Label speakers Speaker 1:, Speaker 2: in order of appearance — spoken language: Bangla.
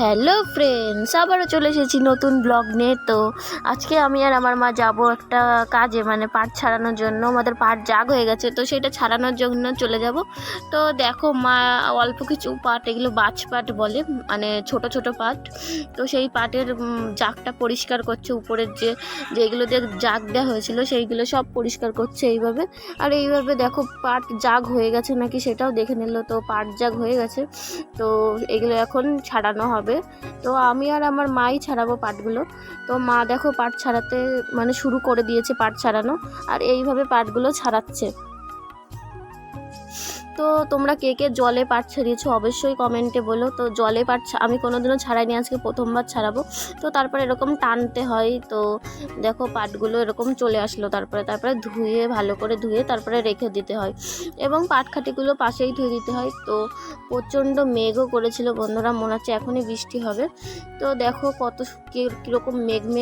Speaker 1: হ্যালো ফ্রেন্ডস আবারও চলে এসেছি নতুন ব্লগ নিয়ে। তো আজকে আমি আর আমার মা যাব একটা কাজে মানে পাট ছাড়ানোর জন্য। আমাদের পাট জাগ হয়ে গেছে, তো সেটা ছাড়ানোর জন্য চলে যাব। তো দেখো মা, অল্প কিছু পাট, এগুলো বাজ পাট বলে মানে ছোট ছোট পাট। তো সেই পাটের জাগটা পরিষ্কার করছে। উপরের যে, যেগুলো দিয়ে জাগ দেওয়া হয়েছিল, সেইগুলো সব পরিষ্কার করছে এইভাবে। আর এইভাবে দেখো পাট জাগ হয়ে গেছে নাকি সেটাও দেখে নিল। তো পাট জাগ হয়ে গেছে। তো এগুলো এখন ছাড়ানো হবে। তো আমি আর আমার মাই ছাড়াবো পাটগুলো তো মা দেখো পাট ছাড়াতে মানে শুরু করে দিয়েছে পাট ছাড়ানো। আর এইভাবে পাটগুলো ছাড়াচ্ছে। তো তোমরা কে কে জলে পাট ছাড়িয়েছো অবশ্যই কমেন্টে বলো। তো জলে পাট আমি কোনোদিনও ছাড়াইনি, আজকে প্রথমবার ছাড়াবো। তো তারপরে এরকম টানতে হয়, তো দেখো পাটগুলো এরকম চলে আসলো তারপরে। তারপরে ধুয়ে, ভালো করে ধুয়ে তারপরে রেখে দিতে হয়। এবং পাটখাটিগুলো পাশেই ধুয়ে দিতে হয়। তো প্রচণ্ড মেঘও করেছিল বন্ধুরা, মনে হচ্ছে এখনই বৃষ্টি হবে। তো দেখো কত কীরকম মেঘ মেঘ